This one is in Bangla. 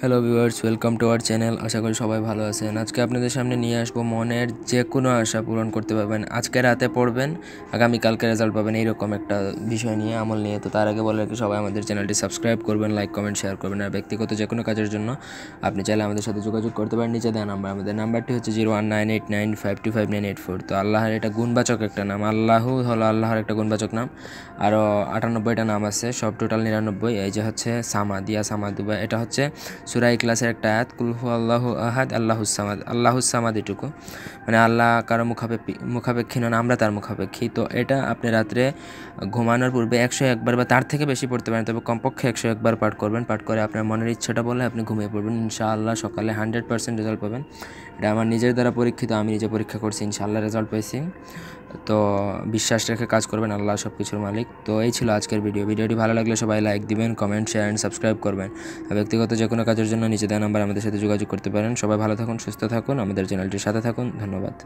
Hello viewers welcome to our channel আশা করি সবাই ভালো আছেন। আজকে আপনাদের সামনে নিয়ে আসব মনের যে কোনো আশা পূরণ করতে পারবেন। আজকে রাতে পড়বেন আগামীকালকে রেজাল্ট পাবেন এইরকম একটা বিষয় নিয়ে, আমল নিয়ে। তো তার আগে বলে রাখি, সবাই আমাদের চ্যানেলটি সাবস্ক্রাইব করবেন লাইক কমেন্ট শেয়ার করবেন। আর ব্যক্তিগত যে কোনো কাজের জন্য আপনি চাইলে আমাদের সাথে যোগাযোগ করতে পারেন। নিচে দেওয়া নাম্বার আমাদের নাম্বারটি হচ্ছে zero one nine eight nine five two five nine eight four তো আল্লাহর এটা গুণবাচক একটা নাম। আল্লাহ হলো আল্লাহর একটা গুণবাচক নাম। আরও আটানব্বইটা নাম আছে, সব টোটাল নিরানব্বই। এই যে হচ্ছে সামাদ ইয়া সামাদুবা। এটা হচ্ছে সুরাই ক্লাসের একটা আয়াত কুলহু আল্লাহ আহাদ আল্লাহুসামাদ আল্লাহুসামাদ এটুকু। মানে আল্লাহ কারও মুখাপেক্ষী মুখাপেক্ষী নন, আমরা তার মুখাপেক্ষী। তো এটা আপনি রাত্রে ঘুমানোর পূর্বে একশো একবার বা তার থেকে বেশি পড়তে পারেন, তবে কমপক্ষে একশো একবার পাঠ করবেন। পাঠ করে আপনার মনের ইচ্ছাটা বলে আপনি ঘুমিয়ে পড়বেন। ইনশাআল্লাহ সকালে হান্ড্রেড পার্সেন্ট রেজাল্ট পাবেন। এটা আমার নিজের দ্বারা পরীক্ষিত, আমি নিজে পরীক্ষা করছি, ইনশাআল্লাহ রেজাল্ট পেয়েছি। তো বিশ্বাস রেখে কাজ করবেন, আল্লাহ সব কিছুর মালিক। তো এই ছিল আজকের ভিডিও। ভিডিওটি ভালো লাগলে সবাই লাইক দিবেন, কমেন্ট, শেয়ার অ্যান্ড সাবস্ক্রাইব করবেন। ব্যক্তিগত যে কোনো কাজের জন্য নিচে দেওয়া নাম্বার আমাদের সাথে যোগাযোগ করতে পারেন। সবাই ভালো থাকুন, সুস্থ থাকুন। আমাদের চ্যানেলটির সাথে থাকুন। ধন্যবাদ।